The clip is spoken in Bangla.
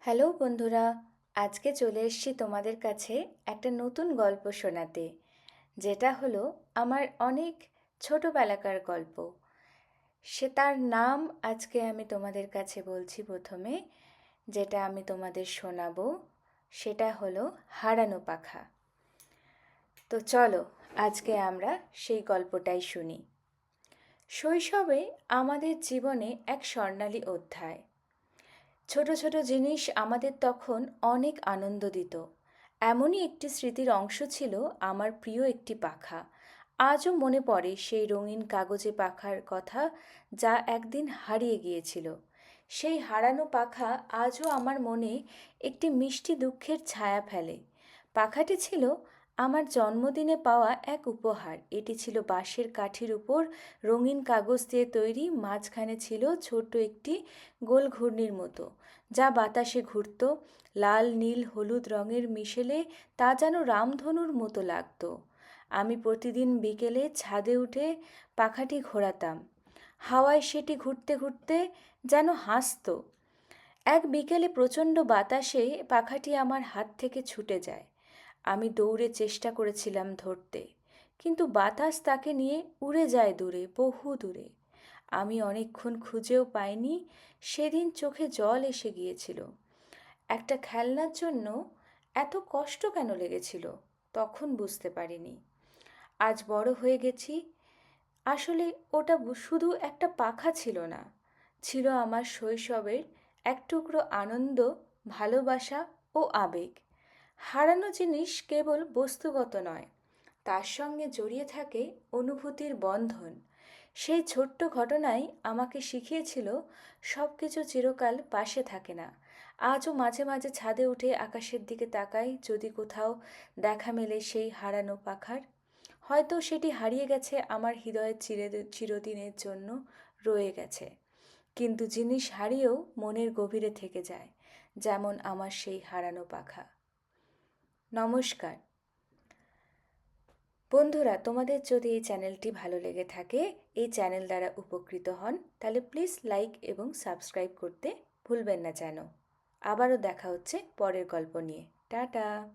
হ্যালো বন্ধুরা, আজকে চলে এসেছি তোমাদের কাছে একটা নতুন গল্প শোনাতে, যেটা হলো আমার অনেক ছোটোবেলাকার গল্প। সে তার নাম আজকে আমি তোমাদের কাছে বলছি প্রথমে, যেটা আমি তোমাদের শোনাবো, সেটা হলো হারানো পাখা। তো চলো, আজকে আমরা সেই গল্পটাই শুনি। শৈশবে আমাদের জীবনে এক স্বর্ণালী অধ্যায় ছোট ছোট জিনিস আমাদের তখন অনেক আনন্দ দিত। এমনই একটি স্মৃতির অংশ ছিল আমার প্রিয় একটি পাখা। আজও মনে পড়ে সেই রঙিন কাগজে পাখার কথা যা একদিন হারিয়ে গিয়েছিল। সেই হারানো পাখা আজও আমার মনে একটি মিষ্টি দুঃখের ছায়া ফেলে। পাখাটি ছিল আমার জন্মদিনে পাওয়া এক উপহার। এটি ছিল বাঁশের কাঠির উপর রঙিন কাগজ দিয়ে তৈরি, মাঝখানে ছিল ছোট্ট একটি গোল ঘূর্ণির মতো, যা বাতাসে ঘুরত, লাল, নীল, হলুদ রঙের মিশেলে তা যেন রামধনুর মতো লাগতো। আমি প্রতিদিন বিকেলে ছাদে উঠে পাখাটি ঘোরাতাম। হাওয়ায় সেটি ঘুরতে ঘুরতে যেন হাসতো। এক বিকেলে প্রচণ্ড বাতাসে পাখাটি আমার হাত থেকে ছুটে যায়। আমি দৌড়ে চেষ্টা করেছিলাম ধরতে। কিন্তু বাতাস তাকে নিয়ে উড়ে যায় দূরে, বহু দূরে। আমি অনেকক্ষণ খুঁজেও পাইনি, সেদিন চোখে জল এসে গিয়েছিল। একটা খেলনার জন্য এত কষ্ট কেন লেগেছিল, তখন বুঝতে পারিনি। আজ বড় হয়ে গেছি, আসলে ওটা শুধু একটা পাখা ছিল না, ছিল আমার শৈশবের এক টুকরো আনন্দ, ভালোবাসা ও আবেগ। হারানো জিনিস কেবল বস্তুগত নয়, তার সঙ্গে জড়িয়ে থাকে অনুভূতির বন্ধন। সেই ছোট্ট ঘটনাই আমাকে শিখিয়েছিল সব কিছু চিরকাল পাশে থাকে না। আজও মাঝে মাঝে ছাদে উঠে আকাশের দিকে তাকাই, যদি কোথাও দেখা মেলে সেই হারানো পাখার। হয়তো সেটি হারিয়ে গেছে আমার হৃদয়ের চিরে, চিরদিনের জন্য রয়ে গেছে। কিন্তু জিনিস হারিয়েও মনের গভীরে থেকে যায়, যেমন আমার সেই হারানো পাখা। নমস্কার। বন্ধুরা, তোমাদের যদি এই চ্যানেলটি ভালো লেগে থাকে, এই চ্যানেল দ্বারা উপকৃত হন, তাহলে প্লিজ লাইক এবং সাবস্ক্রাইব করতে ভুলবেন না যেন। আবারও দেখা হচ্ছে পরের গল্প নিয়ে। টাটা!